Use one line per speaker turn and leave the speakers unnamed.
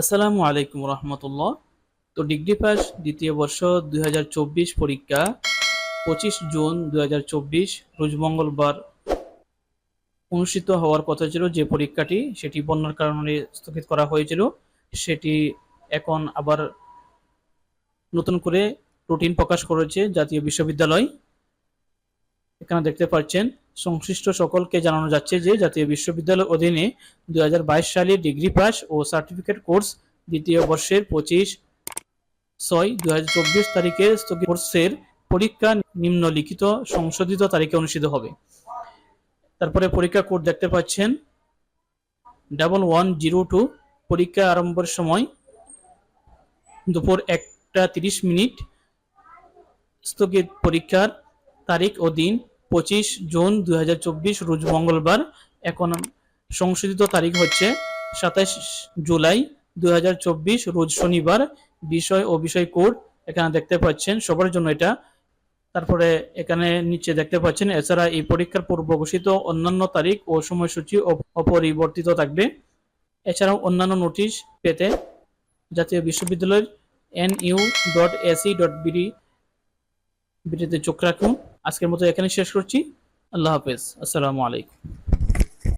আসসালামু আলাইকুম রহমতুল্লাহ। তো ডিগ্রি পাস দ্বিতীয় বর্ষ দুই হাজার চব্বিশ পরীক্ষা, পঁচিশ জুন দুই হাজার চব্বিশ, রোজ মঙ্গলবার অনুষ্ঠিত হওয়ার কথা ছিল যে পরীক্ষাটি, সেটি বন্যার কারণে স্থগিত করা হয়েছিল। সেটি এখন আবার নতুন করে রুটিন প্রকাশ করেছে জাতীয় বিশ্ববিদ্যালয়। এখানে দেখতে পাচ্ছেন সংশ্লিষ্ট সকলকে জানানো যাচ্ছে যে জাতীয় বিশ্ববিদ্যালয়ের অধীনে দুই সালে ডিগ্রি পাস ও সার্টিফিকেট কোর্স দ্বিতীয় বর্ষের পঁচিশ ছয় দুই তারিখে স্থগিত কোর্সের পরীক্ষা নিম্নলিখিত সংশোধিত তারিখে অনুষ্ঠিত হবে। তারপরে পরীক্ষা কোড দেখতে পাচ্ছেন। ডাবল ওয়ান জিরো টু পরীক্ষা আরম্ভের সময় দুপুর একটা তিরিশ মিনিট। স্থগিত পরীক্ষার তারিখ ও দিন পঁচিশ জুন দু হাজার চব্বিশ, রোজ মঙ্গলবার, এখন সংশোধিত তারিখ হচ্ছে সাতাশ জুলাই দুই হাজার চব্বিশ, রোজ শনিবার, বিষয় ও বিষয় কোড এখানে দেখতে পাচ্ছেন, সবার জন্য এটা। তারপরে এখানে নিচে দেখতে পাচ্ছেন, এছাড়া এই পরীক্ষার পূর্ব ঘোষিত অন্যান্য তারিখ ও সময়সূচি অপ- অপরিবর্তিত থাকবে। এছাড়াও অন্যান্য নোটিশ পেতে জাতীয় বিশ্ববিদ্যালয়ের N U dot AC dot BD বিডিতে চোখ রাখুন। আজকের মতো এখানে শেষ করছি। আল্লাহ হাফেজ। আসসালামু আলাইকুম।